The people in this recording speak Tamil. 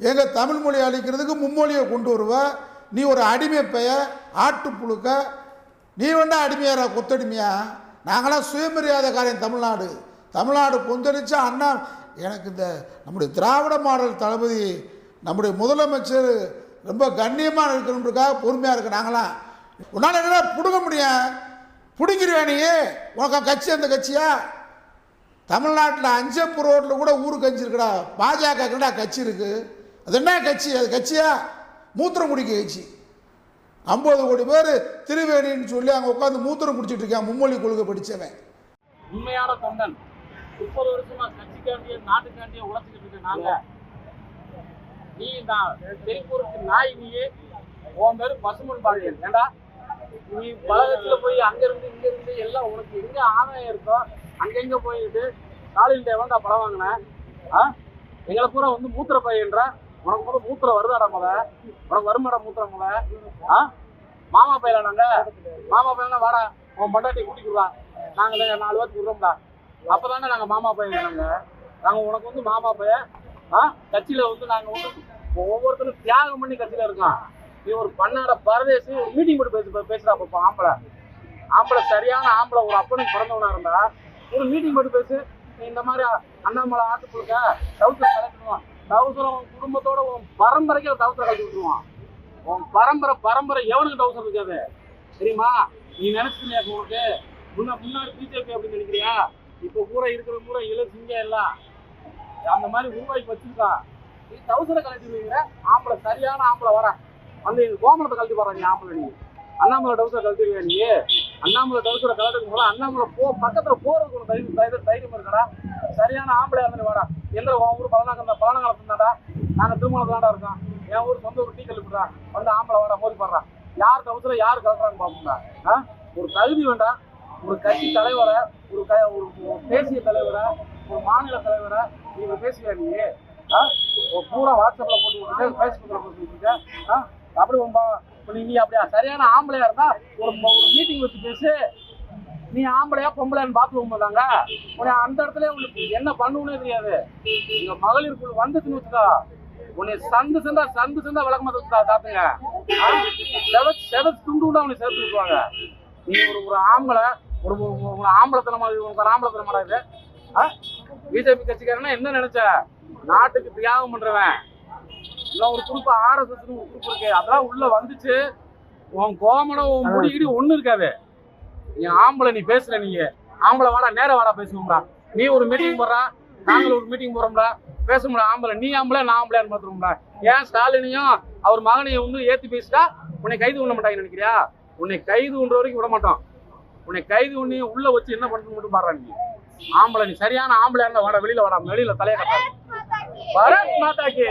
எங்கள் தமிழ் மொழி அழிக்கிறதுக்கு மும்மொழியை கொண்டு வருவ. நீ ஒரு அடிமை பெய ஆட்டு புழுக்க. நீ வேண்டாம் அடிமையாரா கொத்தடிமையா? நாங்களாம் சுயமரியாதைக்காரன் தமிழ்நாடு. தமிழ்நாடு கொந்தளிச்சா அண்ணா எனக்கு இந்த நம்முடைய திராவிட மாடல் தளபதி நம்முடைய முதலமைச்சர் ரொம்ப கண்ணியமாக இருக்கணுன்றக்காக பொறுமையாக இருக்கு நாங்களாம். உன்னால் என்ன பிடுங்க முடியும்? பிடுங்கிருவே நீ? உனக்கு கட்சி அந்த கட்சியா? தமிழ்நாட்டில் அஞ்சப்பூர் ரோட்டில் கூட ஊருக்கு அஞ்சிருக்கடா பாஜக என்னடா கட்சி இருக்குது அது என்ன கட்சி? அது கட்சியா? மூத்திரம் குடிக்க கட்சி. ஐம்பது கோடி பேர் திருவேணின்னு சொல்லி அங்கே உட்காந்து மூத்திரம் குடிச்சிட்டு இருக்கான். மும்மொழி கொள்கை படித்தவன் உண்மையான தொண்டன் முப்பது வருஷமா கட்சிக்காண்டிய நாட்டுக்காண்டிய உழைச்சிக்கிட்டு இருக்க நாங்க. நீ நான் திருப்பூருக்கு நாய் நீயே. உன் பேரு பசுமன் பாண்டியன். ஏண்டா? நீ பலகத்துல போய் அங்க இருந்து இங்க இருந்து எல்லாம் உனக்கு எங்க ஆதாயம் இருக்கோ அங்கங்க போயிட்டு காலையில் தேவன்டா படம் வாங்கினேன் ஆ? எங்களை பூரா வந்து மூத்திர பையன்றா உனக்கு வந்து மூத்திர வருதாடா முத? உனக்கு வருமாடா மூத்திர முத? ஆ? மாமா பையலா நாங்க? மாமா பையனா வாடா. உன் பொண்டாட்டி கூட்டிக்குறா நாங்க நாலு பேருக்கு விடுறோம்டா. அப்பதானே நாங்க மாமா பையன் நாங்க நாங்க உனக்கு வந்து மாமா பையன் ஆ? கட்சியில வந்து நாங்க வந்து ஒவ்வொருத்தரும் தியாகம் பண்ணி கட்சியில இருக்கோம் நீ ஒரு பண்ணாட பரதேசி ஒரு மீட்டிங் போட்டு பேச பேசுறா அப்ப ஆம்பளை. ஆம்பளை சரியான ஆம்பளை ஒரு அப்பனுக்கு பிறந்தவனா இருந்தா ஒரு மீட்டிங் போட்டு பேசு. நீ இந்த மாதிரி அண்ணாமலை ஆட்டு கொடுக்க டவுட்ல கலக்கணும். டவுசர் உன் குடும்பத்தோட உன் பரம்பரைக்கு டவுசரை கழிச்சு விட்டுருவான். உன் பரம்பரை பரம்பரை எவனுக்கு டவுசர் இருக்காது தெரியுமா? நீ நினைச்சுக்கிறியா உனக்கு? முன்ன முன்னாடி பிஜேபி அப்படின்னு நினைக்கிறியா? இப்போ கூட இருக்கிற கூட இள சிங்கம் எல்லாம். அந்த மாதிரி உருவாக்கி வச்சிருக்கான். நீ டவுசரை கலட்டி விடுங்கிற ஆம்பளை சரியான ஆம்பளை வர. வந்து எங்க கோமணத்தை கழட்டி போற நீ ஆம்பளை நீ. அண்ணாமலை டவுசரை கழட்டிருவியா நீ? அண்ணாமலை டவுசரை கலட்டுக்கு போல அண்ணாமலை போ பக்கத்துல போறதுக்கு ஒரு தைரியம் தைரியம் தைரியம் இருக்கடா. சரியான ஆம்பளை இருந்து வாடா. எந்த உன் ஊர் பலனாங்க பலனகாலத்துல நாங்கள் திருமணம் தாண்டா இருக்கோம். என் ஊர் சொந்த ஊர் டீ கழிப்புறான் வந்து ஆம்பளை வாடா மோதி பண்ணுறான் யார் கவுத்துல யார் கலட்டுறான்னு பார்ப்போம்டா ஆ? ஒரு தகுதி வேண்டாம் ஒரு கட்சி தலைவரை ஒரு க ஒரு தேசிய தலைவரை ஒரு மாநில தலைவரை நீங்கள் பேசுவியா நீ? ஆ? பூரா வாட்ஸ்அப்பில் போட்டு விட்டுட்டு ஃபேஸ்புக்கில் போட்டு விட்டுட்டு ஆ? அப்படி உன் நீ அப்படியா? சரியான ஆம்பளையா இருந்தா ஒரு ஒரு மீட்டிங் வச்சு பேசு. நீ ஆம்பளையா பொம்பளையான்னு பாத்துருவோம் தாங்க. உன்னை அந்த இடத்துல உங்களுக்கு என்ன பண்ணுவோன்னே தெரியாது. எங்கள் மகளிர் குழு வந்துச்சுன்னு வச்சுக்கா. உன்னை சந்து சந்தா சந்து சந்தா விளக்கமா தாத்துங்க. செவச்சு செவச்சு துண்டு உண்டா உன்னை சேர்த்து விட்டுருவாங்க. நீ ஒரு ஒரு ஆம்பளை ஒரு ஒரு- ஆம்பளத்தனமா இது உனக்கு ஒரு ஆம்பளத்தனமாடா இது பிஜேபி கட்சிக்காரனா என்ன நினைச்ச? நாட்டுக்கு தியாகம் பண்றவன். இல்லை ஒரு குரூப் ஆர்எஸ்எஸ் ஒரு குரூப் இருக்கு. அதெல்லாம் உள்ள வந்துச்சு. உன் கோமணம் உன் முடி இடி ஒண்ணு இருக்காது. நீ ஆம்பளை நீ பேசுற நீங்க. ஆம்பளை வாடா நேரா வாடா பேசுவோம்டா. நீ ஒரு மீட்டிங் போடுறா. நாங்களும் ஒரு மீட்டிங் போறோம்டா. முடியல ஆம்பளை நீ ஆம்பளை நான் ஆம்பளையான்னு பார்த்துருவோம்டா ஏன் ஸ்டாலினையும் அவர் மகனையும் வந்து ஏத்தி பேசிட்டா உன்னை கைது பண்ண மாட்டாங்கன்னு நினைக்கிறியா? உன்னை கைது பண்ற வரைக்கும் விட மாட்டோம். உன்னை கைது பண்ணி உள்ள வச்சு என்ன பண்ணணும் மட்டும் பாடுறா நீ ஆம்பளை நீ சரியான ஆம்பளை இருந்தா வாடா வெளியில வாடா வெளியில தலையை கட்டாது. பரத் மாதாக்கு.